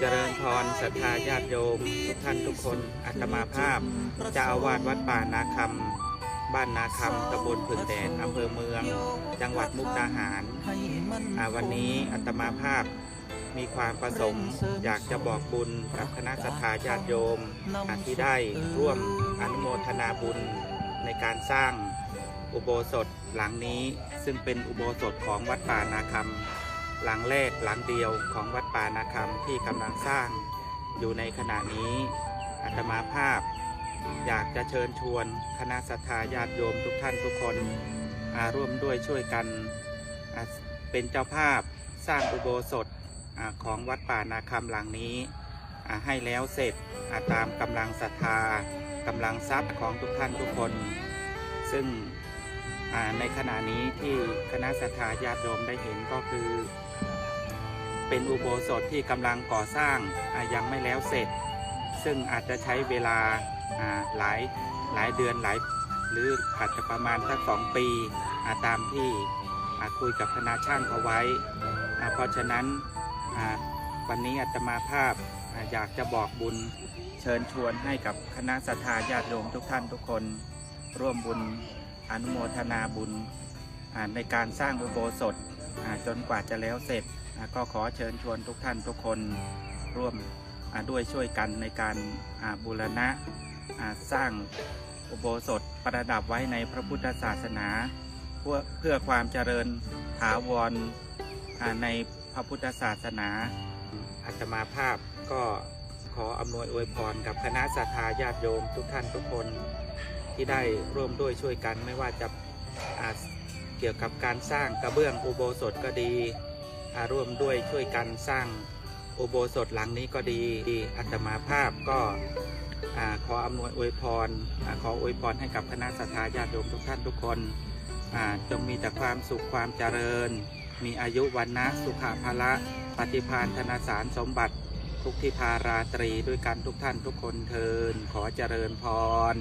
เจริญพรศรัทธาญาติโยมทุกท่านทุกคนอัตมาภาพจะอาวาสวัดป่านาคำบ้านนาคำตำบลผึ่งแดดอำเภอเมือง จังหวัดมุกดาหารอาวันนี้อัตมาภาพมีความประสงค์อยากจะบอกบุญกับคณะศรัทธาญาติโยมที่ได้ร่วมอนุโมทนาบุญในการสร้างอุโบสถหลังนี้ ซึ่งเป็นอุโบสถของวัดป่านาคำ หลังแรกหลังเดียวของวัดป่านาคำที่กำลังสร้างอยู่ในขณะนี้อาตมาภาพ อยากจะเชิญชวนคณะสัทธาญาติโยมทุกท่านทุกคนอาร่วมด้วยช่วยกันเป็นเจ้าภาพสร้างอุโบสถอของวัดป่านาคำหลังนี้ ให้แล้วเสร็จาตามกำลังศรัทธากำลังทรัพย์ของทุกท่านทุกคน ซึ่งในขณะนี้ที่คณะสัทธาญาติโยมได้เห็นก็คือ เป็นอุโบสถที่กำลังก่อสร้างยังไม่แล้วเสร็จ ซึ่งอาจจะใช้เวลาหลายหลายเดือนหลายหรืออาจจะประมาณสักสองปีาตามที่คุยกับคณะช่างเขาไว้ เพราะฉะนั้นวันนี้อาตมาภาพอาอยากจะบอกบุญเชิญชวนให้กับคณะสัทธาญาติโยมทุกท่านทุกคน ร่วมบุญอนุโมทนาบุญในการสร้างอุโบสถจนกว่าจะแล้วเสร็จ ก็ขอเชิญชวนทุกท่านทุกคนร่วมด้วยช่วยกันในการบูรณะสร้างอุโบสถประดับไว้ในพระพุทธศาสนา เพื่อเพื่อความเจริญถาวรอ่าในพระพุทธศาสนา อาตมาภาพก็ขออำนวยอวยพรกับคณะสัทธาญาติโยมทุกท่านทุกคนที่ได้ร่วมด้วยช่วยกันไม่ว่าจะเกี่ยวกับการสร้างกระเบื้องอุโบสถก็ดี ร่วมด้วยช่วยกันสร้างอุโบสถหลังนี้ก็ดีอัตมาภาพก็ขออำนวยอวยพรขออวยพรให้กับคณะสัตยาญาติโยมทุกท่านทุกคนจงมีแต่ความสุขความเจริญ มีอายุวันนะสุขภาละปฏิพานธนาสารสมบัติ ทุกทิพาราตรีด้วยกันทุกท่านทุกคนเทินขอเจริญพร